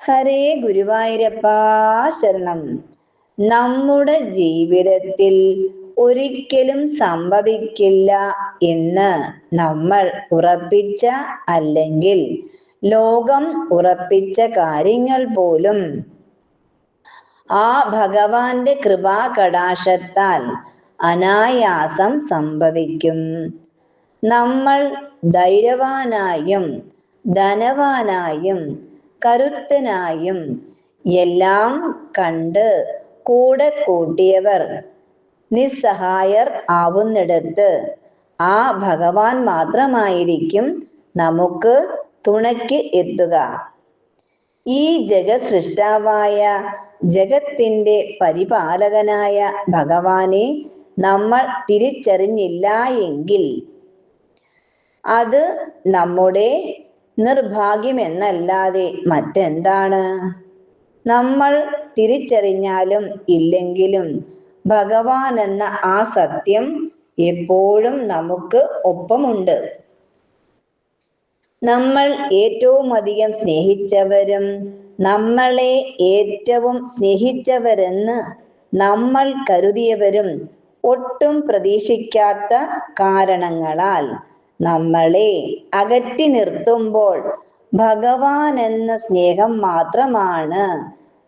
ഹരേ ഗുരുവായൂരപ്പാ ശരണം. നമ്മുടെ ജീവിതത്തിൽ ഒരിക്കലും സംഭവിക്കില്ല എന്ന് നമ്മൾ ഉറപ്പിച്ച അല്ലെങ്കിൽ ലോകം ഉറപ്പിച്ച കാര്യങ്ങൾ പോലും ആ ഭഗവാന്റെ കൃപാകടാശത്താൽ അനായാസം സംഭവിക്കും. നമ്മൾ ധൈര്യവാനായും ധനവാനായും കരുത്തനായും എല്ലാം കണ്ട് കൂടെ കൂട്ടിയവർ നിസ്സഹായർ ആവുന്നിടത്ത് ആ ഭഗവാൻ മാത്രമായിരിക്കും നമുക്ക് തുണയ്ക്ക് എത്തുക. ഈ ജഗത് സൃഷ്ടാവായ ജഗത്തിന്റെ പരിപാലകനായ ഭഗവാനെ നമ്മൾ തിരിച്ചറിഞ്ഞില്ല എങ്കിൽ അത് നമ്മുടെ നിർഭാഗ്യമെന്നല്ലാതെ മറ്റെന്താണ്? നമ്മൾ തിരിച്ചറിഞ്ഞാലും ഇല്ലെങ്കിലും ഭഗവാൻ എന്ന ആ സത്യം എപ്പോഴും നമുക്ക് ഒപ്പമുണ്ട്. നമ്മൾ ഏറ്റവും അധികം സ്നേഹിച്ചവരും നമ്മളെ ഏറ്റവും സ്നേഹിച്ചവരെന്ന് നമ്മൾ കരുതിയവരും ഒട്ടും പ്രതീക്ഷിക്കാത്ത കാരണങ്ങളാൽ നമ്മളെ അകറ്റി നിർത്തുമ്പോൾ ഭഗവാൻ എന്ന സ്നേഹം മാത്രമാണ്.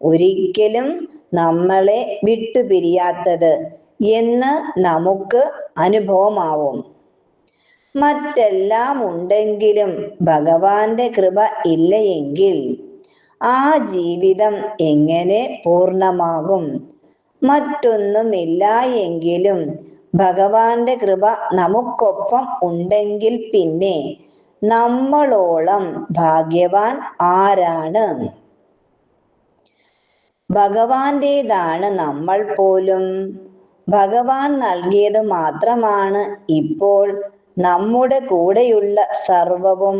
ഒരിക്കലും നമ്മളെ വിട്ടുപിരിയാത്തത് എന്ന് നമുക്ക് അനുഭവമാവും. മറ്റെല്ലാം ഉണ്ടെങ്കിലും ഭഗവാന്റെ കൃപ ഇല്ലയെങ്കിൽ ആ ജീവിതം എങ്ങനെ പൂർണമാകും? മറ്റൊന്നുമില്ല എങ്കിലും ഭഗവാന്റെ കൃപ നമുക്കൊപ്പം ഉണ്ടെങ്കിൽ പിന്നെ നമ്മളോളം ഭാഗ്യവാൻ ആരാണ്? ഭഗവാന്റേതാണ് നമ്മൾ പോലും. ഭഗവാൻ നൽകിയത് മാത്രമാണ് ഇപ്പോൾ നമ്മുടെ കൂടെയുള്ള സർവവും.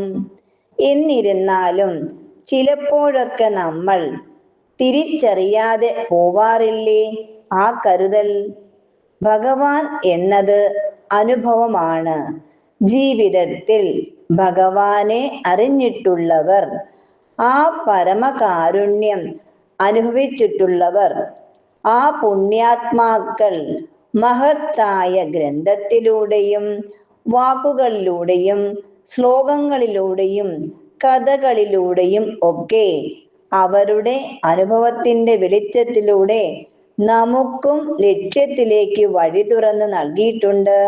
എന്നിരുന്നാലും ചിലപ്പോഴൊക്കെ നമ്മൾ തിരിച്ചറിയാതെ പോവാറില്ലേ ആ കരുതൽ? ഭഗവാൻ എന്നത് അനുഭവമാണ്. ജീവിതത്തിൽ ഭഗവാനെ അറിഞ്ഞിട്ടുള്ളവർ ആ പരമകാരുണ്യം അനുഭവിച്ചിട്ടുള്ളവർ ആ പുണ്യാത്മാക്കൾ മഹത്തായ ഗ്രന്ഥത്തിലൂടെയും വാക്കുകളിലൂടെയും ശ്ലോകങ്ങളിലൂടെയും കഥകളിലൂടെയും ഒക്കെ അവരുടെ അനുഭവത്തിന്റെ വെളിച്ചത്തിലൂടെ നമുക്കും ലക്ഷ്യത്തിലേക്ക് വഴി തുറന്ന് നൽകിയിട്ടുണ്ട്.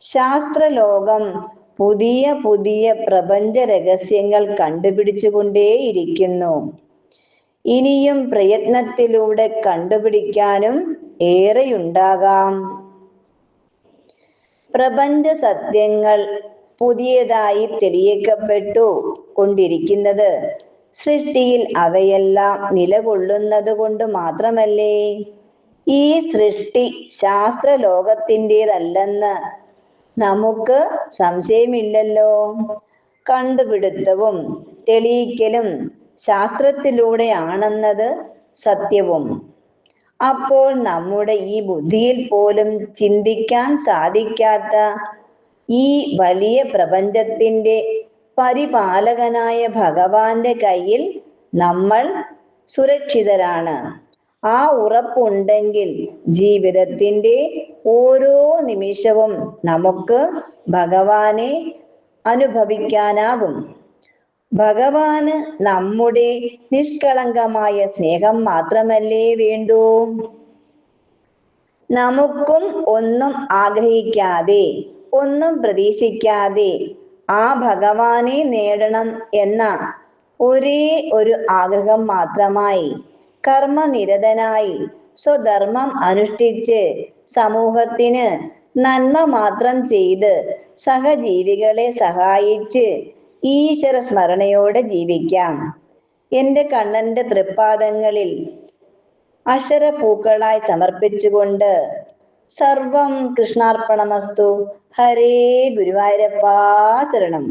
ശാസ്ത്രലോകം പുതിയ പുതിയ പ്രപഞ്ച രഹസ്യങ്ങൾ കണ്ടുപിടിച്ചുകൊണ്ടേയിരിക്കുന്നു. ഇനിയും പ്രയത്നത്തിലൂടെ കണ്ടുപിടിക്കാനും ഏറെയുണ്ടാകാം. പ്രപഞ്ച സത്യങ്ങൾ പുതിയതായി തെളിയിക്കപ്പെട്ടു കൊണ്ടിരിക്കുന്നത് സൃഷ്ടിയിൽ അവയെല്ലാം നിലകൊള്ളുന്നത് കൊണ്ട് മാത്രമല്ലേ? ഈ സൃഷ്ടി ശാസ്ത്ര ലോകത്തിന്റെതല്ലെന്ന് നമുക്ക് സംശയമില്ലല്ലോ. കണ്ടുപിടുത്തവും തെളിയിക്കലും ശാസ്ത്രത്തിലൂടെയാണെന്നത് സത്യവും. അപ്പോൾ നമ്മുടെ ഈ ബുദ്ധിയിൽ പോലും ചിന്തിക്കാൻ സാധിക്കാത്ത ഈ വലിയ പ്രപഞ്ചത്തിന്റെ പരിപാലകനായ ഭഗവാന്റെ കയ്യിൽ നമ്മൾ സുരക്ഷിതരാണ്. ആ ഉറപ്പുണ്ടെങ്കിൽ ജീവിതത്തിന്റെ ഓരോ നിമിഷവും നമുക്ക് ഭഗവാനെ അനുഭവിക്കാനാകും. ഭഗവാന് നമ്മുടെ നിഷ്കളങ്കമായ സ്നേഹം മാത്രമല്ലേ വേണ്ടൂ? നമുക്കും ഒന്നും ആഗ്രഹിക്കാതെ ഒന്നും പ്രതീക്ഷിക്കാതെ ആ ഭഗവാനെ നേടണം എന്ന ഒരേ ഒരു ആഗ്രഹം മാത്രമായി കർമ്മനിരതനായി സ്വധർമ്മം അനുഷ്ഠിച്ച് സമൂഹത്തിന് നന്മ മാത്രം ചെയ്ത് സഹജീവികളെ സഹായിച്ച് ഈശ്വര സ്മരണയോടെ ജീവിക്കാം. എന്റെ കണ്ണന്റെ തൃപ്പാദങ്ങളിൽ അക്ഷരപൂക്കളായി സമർപ്പിച്ചുകൊണ്ട് സർവം കൃഷ്ണാർപ്പണമസ്തു. ഹരേ ഗുരുവായൂരപ്പാ ശരണം